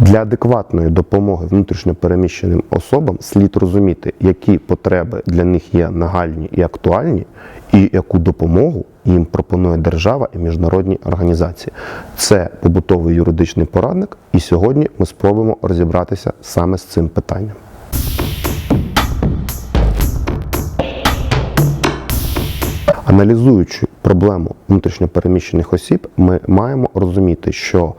Для адекватної допомоги внутрішньопереміщеним особам слід розуміти, які потреби для них є нагальні і актуальні, і яку допомогу їм пропонує держава і міжнародні організації. Це побутовий юридичний порадник, і сьогодні ми спробуємо розібратися саме з цим питанням. Аналізуючи проблему внутрішньопереміщених осіб, ми маємо розуміти, що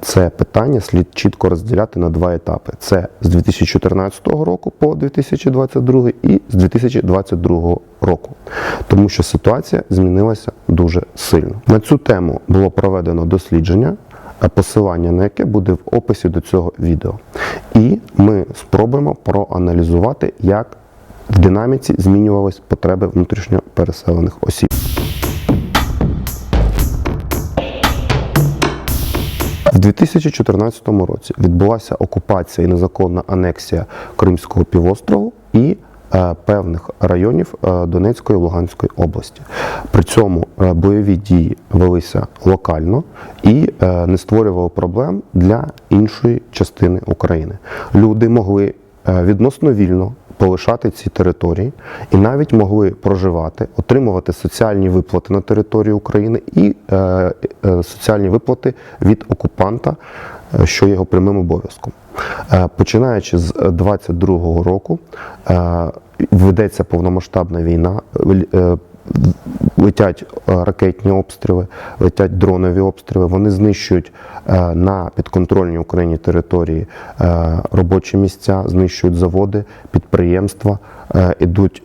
це питання слід чітко розділяти на два етапи: це з 2014 року по 2022 і з 2022 року, тому що ситуація змінилася дуже сильно. На цю тему було проведено дослідження. Посилання на яке буде в описі до цього відео. І ми спробуємо проаналізувати, як в динаміці змінювались потреби внутрішньо переселених осіб. В 2014 році відбулася окупація і незаконна анексія Кримського півострову і е, певних районів е, Донецької і Луганської області. При цьому е, бойові дії велися локально і не створювали проблем для іншої частини України. Люди могли відносно вільно полишати ці території і навіть могли проживати, отримувати соціальні виплати на території України і е, е, соціальні виплати від окупанта, е, що його прямим обов'язком. Е, починаючи з 22-го року, е, ведеться повномасштабна війна. Летять е, ракетні обстріли, летять дронові обстріли. Вони знищують е, на підконтрольній Україні території е, робочі місця, знищують заводи, підприємства, ідуть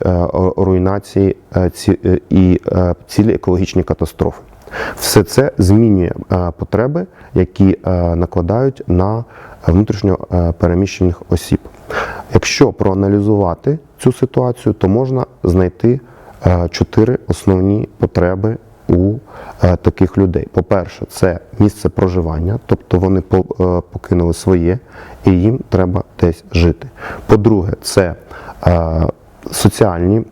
руйнації ці- і цілі екологічні катастрофи. Все це змінює потреби, які накладають на внутрішньо переміщених осіб. Якщо проаналізувати цю ситуацію, то можна знайти чотири основні потреби у е, таких людей. По-перше, це місце проживання, тобто вони е, покинули своє і їм треба десь жити. По-друге, це е, соціальні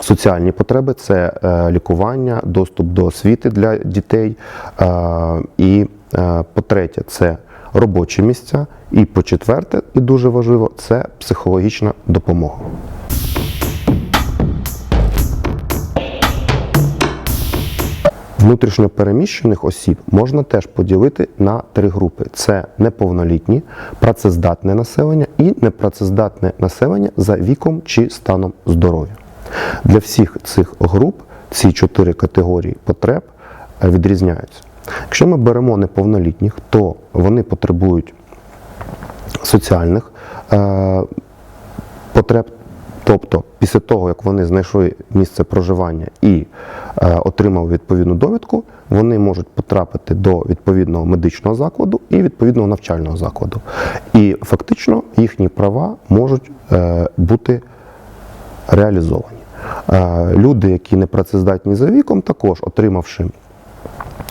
Соціальні потреби це е, лікування, доступ до освіти для дітей. Е, і е, по-третє, це робочі місця. І по-четверте, і дуже важливо, це психологічна допомога. Внутрішньо переміщених осіб можна теж поділити на три групи: це неповнолітні, працездатне населення і непрацездатне населення за віком чи станом здоров'я. Для всіх цих груп ці чотири категорії потреб е, відрізняються. Якщо ми беремо неповнолітніх, то вони потребують соціальних е, потреб. Тобто, після того, як вони знайшли місце проживання і е, отримали відповідну довідку, вони можуть потрапити до відповідного медичного закладу і відповідного навчального закладу. І фактично їхні права можуть е, бути реалізовані. Е, люди, які не працездатні за віком, також отримавши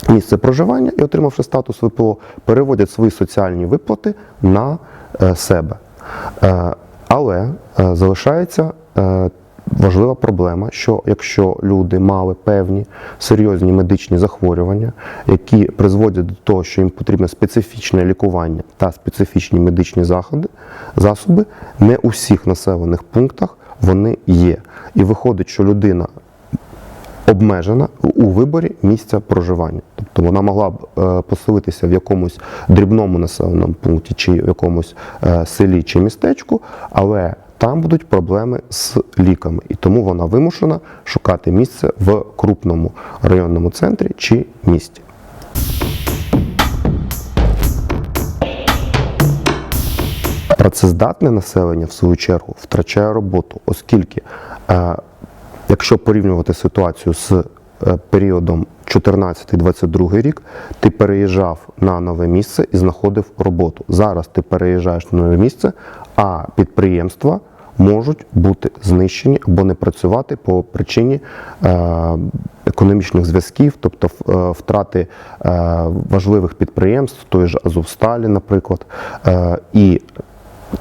місце проживання і отримавши статус ВПО, переводять свої соціальні виплати на себе. Але залишається важлива проблема, що якщо люди мали певні серйозні медичні захворювання, які призводять до того, що їм потрібне специфічне лікування та специфічні медичні заходи, засоби, не у всіх населених пунктах вони є. І виходить, що людина обмежена у виборі місця проживання. Тобто вона могла б е, поселитися в якомусь дрібному населеному пункті, чи в якомусь е, селі чи містечку, але там будуть проблеми з ліками, і тому вона вимушена шукати місце в крупному районному центрі чи місті. Працездатне населення, в свою чергу, втрачає роботу, оскільки, е, якщо порівнювати ситуацію з періодом 14-22 рік, ти переїжджав на нове місце і знаходив роботу. Зараз ти переїжджаєш на нове місце, а підприємства можуть бути знищені або не працювати по причині е, економічних зв'язків, тобто е, втрати е, важливих підприємств, той же Азовсталі, наприклад. Е, і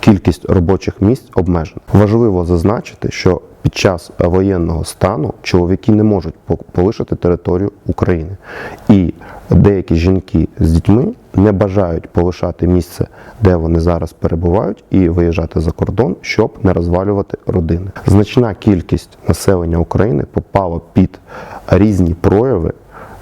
кількість робочих місць обмежена. Важливо зазначити, що під час воєнного стану чоловіки не можуть по- полишити територію України. І деякі жінки з дітьми не бажають полишати місце, де вони зараз перебувають, і виїжджати за кордон, щоб не розвалювати родини. Значна кількість населення України попала під різні прояви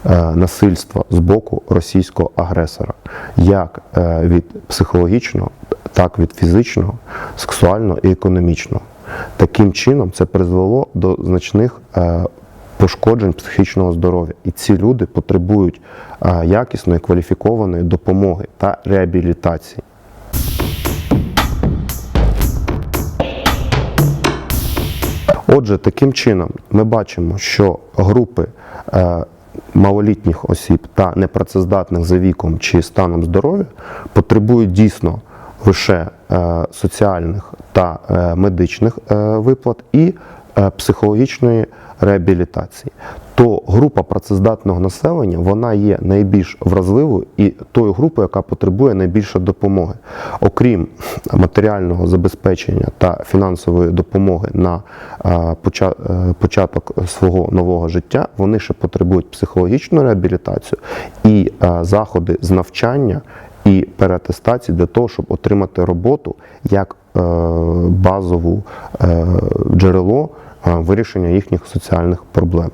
е, насильства з боку російського агресора, як е, від психологічного, так від фізичного, сексуального і економічного. Таким чином, це призвело до значних е, пошкоджень психічного здоров'я. І ці люди потребують е, якісної кваліфікованої допомоги та реабілітації. Отже, таким чином ми бачимо, що групи е, малолітніх осіб та непрацездатних за віком чи станом здоров'я потребують дійсно лише соціальних та е, медичних е, виплат і е, психологічної реабілітації. То група працездатного населення вона є найбільш вразливою і тою групою, яка потребує найбільше допомоги. Окрім матеріального забезпечення та фінансової допомоги на е, поча- е, початок свого нового життя, вони ще потребують психологічну реабілітацію і е, заходи з навчання і переатестації для того, щоб отримати роботу як е, базову е, джерело е, вирішення їхніх соціальних проблем.